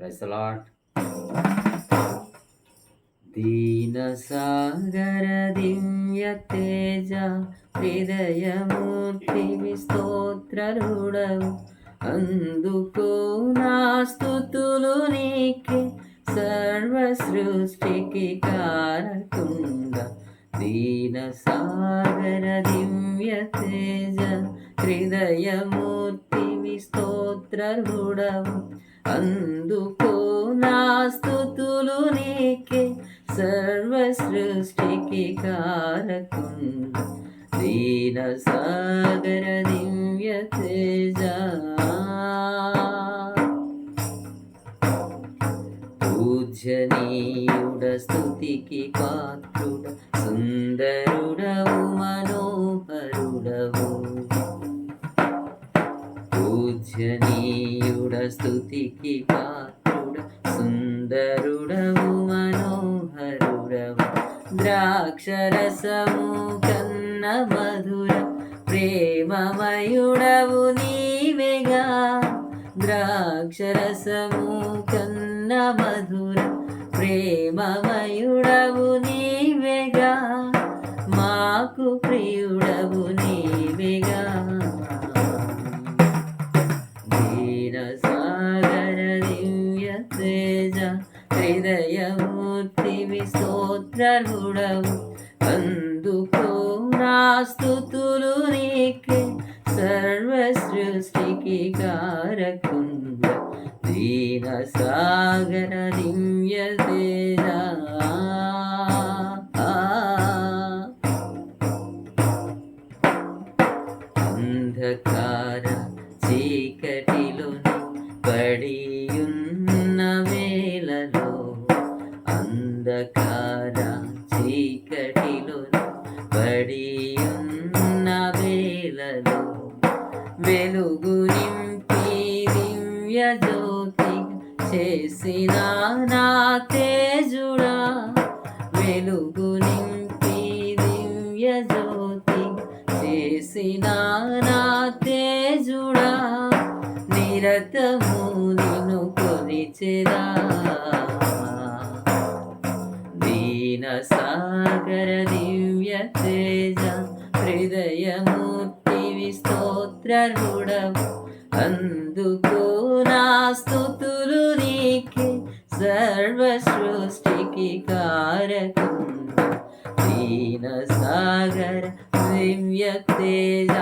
Price lot దీన సాగర దివ్య తేజ హృదయమూర్తి స్తోత్రరుడవు అందుకో నా స్థుతులు నీకే సర్వ సృష్టికి కారకుండ. దీన సాగర దివ్య తేజ హృదయమూర్తి స్తోత్రరుడవు అందుకో నా స్థుతులు నీకే సర్వ సృష్టికి కారకుండ దీన సాగర దివ్య తేజ. పూజనీయుడ స్థుతికి పాత్రుడ సుందరుడవు పూజనీయుడ స్థుతికి పాత్రుడ సుందరుడవు మనోహరుడవు. ద్రాక్షరసము కన్న మధుర ప్రేమమయుడవు నీవేగా. ద్రాక్షరసము కన్న మధుర ప్రేమమయుడవు నీ తేజ హృదయమూర్తి స్తోత్రుడవు అందుకో నాస్తుతులు నీకే సర్వ సృష్టికి కారకుండ. దీన సాగర దివ్య తేజ అంధకార చీకటిలోని పడియున్న అంధకార చీకటిలో పడి ఉన్న వేళలో వెలుగు నింపి దివ్య జ్యోతి చేసిన నా తేజుడా. వెలుగు నింపి దివ్య జ్యోతి చేసిన నా తేజుడా. నిరతము నిను కొనిచెరా దీన సాగర దివ్య తేజ హృదయమూర్తి స్తోత్రుడవు అందుకో నా స్థుతులు నీకే సర్వ సృష్టికి కారకుండు దీన సాగర దివ్య తేజ.